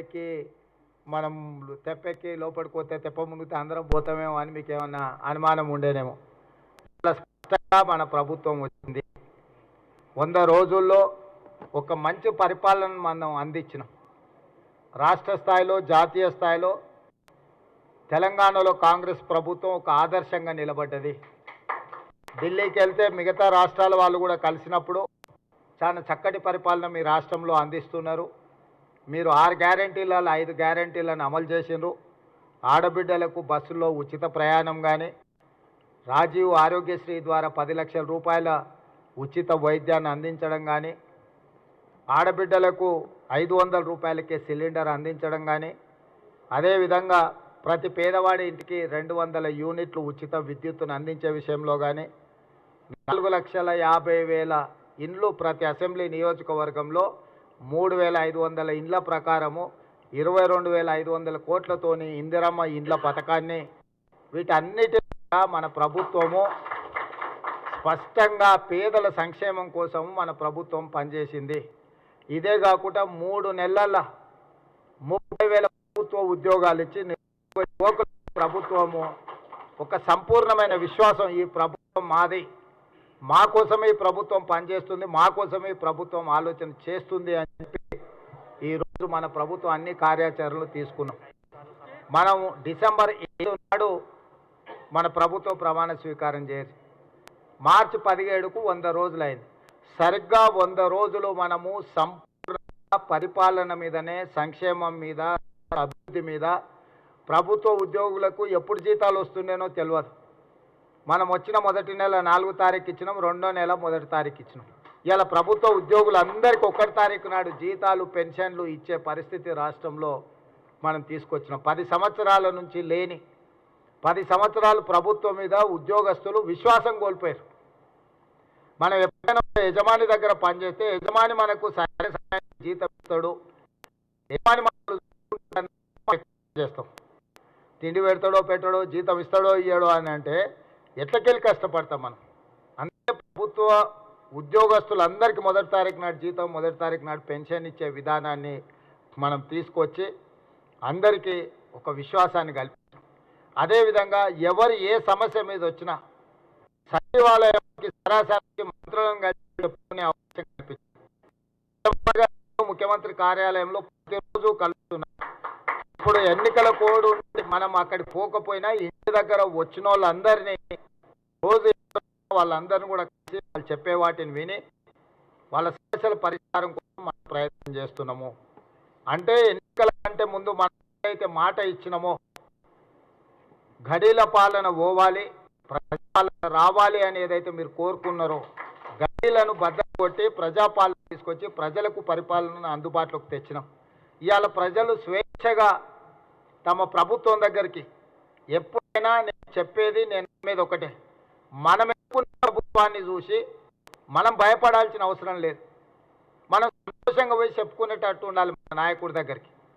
ఎక్కి మనం తెప్పెక్కి లోపలికి పోతే తెప్ప మునిగితే అందరం పోతామేమో అని మీకు ఏమన్నా అనుమానం ఉండేనేమో. చాలా స్పష్టంగా మన ప్రభుత్వం వచ్చింది. వంద రోజుల్లో ఒక మంచి పరిపాలన మనం అందించినాం. రాష్ట్ర స్థాయిలో జాతీయ స్థాయిలో తెలంగాణలో కాంగ్రెస్ ప్రభుత్వం ఒక ఆదర్శంగా నిలబడ్డది. ఢిల్లీకి వెళ్తే మిగతా రాష్ట్రాల వాళ్ళు కూడా కలిసినప్పుడు చాలా చక్కటి పరిపాలన మీ రాష్ట్రంలో అందిస్తున్నారు. మీరు ఆరు గ్యారంటీలలో ఐదు గ్యారంటీలను అమలు చేసిండ్రు. ఆడబిడ్డలకు బస్సులో ఉచిత ప్రయాణం కానీ రాజీవ్ ఆరోగ్యశ్రీ ద్వారా పది లక్షల రూపాయల ఉచిత వైద్యాన్ని అందించడం కానీ ఆడబిడ్డలకు ఐదు వందల రూపాయలకే సిలిండర్ అందించడం కానీ అదేవిధంగా ప్రతి పేదవాడి ఇంటికి రెండు వందల యూనిట్లు ఉచిత విద్యుత్తును అందించే విషయంలో కానీ నాలుగు లక్షల యాభై వేల ఇండ్లు ప్రతి అసెంబ్లీ నియోజకవర్గంలో మూడు వేల ఐదు వందల ఇండ్ల ప్రకారము ఇరవై రెండు వేల ఐదు వందల కోట్లతోని ఇందిరమ్మ ఇండ్ల పథకాన్ని వీటన్నిటి మన ప్రభుత్వము స్పష్టంగా పేదల సంక్షేమం కోసం మన ప్రభుత్వం పనిచేసింది. ఇదే కాకుండా మూడు నెలల ముప్పై వేల ప్రభుత్వ ఉద్యోగాలు ఇచ్చి ప్రభుత్వము ఒక సంపూర్ణమైన విశ్వాసం ఈ ప్రభుత్వం మాది. మా కోసమే ప్రభుత్వం పనిచేస్తుంది మా కోసమే ప్రభుత్వం ఆలోచన చేస్తుంది అని చెప్పి ఈరోజు మన ప్రభుత్వం అన్ని కార్యాచరణలు తీసుకున్నాం. మనం డిసెంబర్ ఏడు నాడు మన ప్రభుత్వం ప్రమాణ స్వీకారం చేసి మార్చి పదిహేడుకు వంద రోజులైంది. సరిగ్గా వంద రోజులు మనము సంపూర్ణ పరిపాలన మీదనే సంక్షేమం మీద అభివృద్ధి మీద ప్రభుత్వ ఉద్యోగులకు ఎప్పుడు జీతాలు వస్తుండేనో తెలియదు. మనం వచ్చిన మొదటి నెల నాలుగు తారీఖు ఇచ్చినాం రెండో నెల మొదటి తారీఖు ఇచ్చినాం. ఇలా ప్రభుత్వ ఉద్యోగులందరికీ ఒకటి తారీఖు నాడు జీతాలు పెన్షన్లు ఇచ్చే పరిస్థితి రాష్ట్రంలో మనం తీసుకొచ్చినాం. పది సంవత్సరాల నుంచి లేని పది సంవత్సరాలు ప్రభుత్వం మీద ఉద్యోగస్తులు విశ్వాసం కోల్పోయారు. మనం ఎప్పుడైనా యజమాని దగ్గర పనిచేస్తే యజమాని మనకు సరైన సహాయం జీతం ఇస్తాడు. యజమాని మనల్ని చేస్తాం తిండి పెడతాడో పెట్టాడో జీతం ఇస్తాడో ఇయ్యాడో అని అంటే ఎట్లకెళ్ళి కష్టపడతాం మనం? అందుకే ప్రభుత్వ ఉద్యోగస్తులందరికీ మొదటి తారీఖు నాడు జీతం మొదటి తారీఖు నాడు పెన్షన్ ఇచ్చే విధానాన్ని మనం తీసుకొచ్చి అందరికీ ఒక విశ్వాసాన్ని కల్పించాం అదేవిధంగా ఎవరు ఏ సమస్య మీద వచ్చినా సచివాలయానికి సరాసరికి మంత్రులను కలిసి చెప్పుకునే అవకాశం కల్పించాం ముఖ్యమంత్రి కార్యాలయంలో ప్రతిరోజు కలుస్తున్నాం. ఇప్పుడు ఎన్నికల కోడ్ మనం అక్కడికి పోకపోయినా ఇంటి దగ్గర వచ్చిన వాళ్ళందరినీ రోజు వాళ్ళందరినీ కూడా కలిసి వాళ్ళు చెప్పే వాటిని విని వాళ్ళ సమస్యల పరిష్కారం కోసం మనం ప్రయత్నం చేస్తున్నాము. అంటే ఎన్నికల కంటే ముందు మనం అయితే మాట ఇచ్చినామో గడీల పాలన పోవాలి ప్రజాపాలన రావాలి అనేదైతే మీరు కోరుకున్నారో గడీలను బద్దలు కొట్టి ప్రజాపాలన తీసుకొచ్చి ప్రజలకు పరిపాలనను అందుబాటులోకి తెచ్చినాం. ఇవాళ ప్రజలు స్వేచ్ఛగా తమ ప్రభుత్వం దగ్గరికి ఎప్పుడైనా నేను చెప్పేది నేను మీద ఒకటే. మనం ప్రభుత్వాన్ని చూసి మనం భయపడాల్సిన అవసరం లేదు. మనం సంతోషంగా పోయి చెప్పుకునేటట్టు ఉండాలి మన నాయకుడి దగ్గరికి.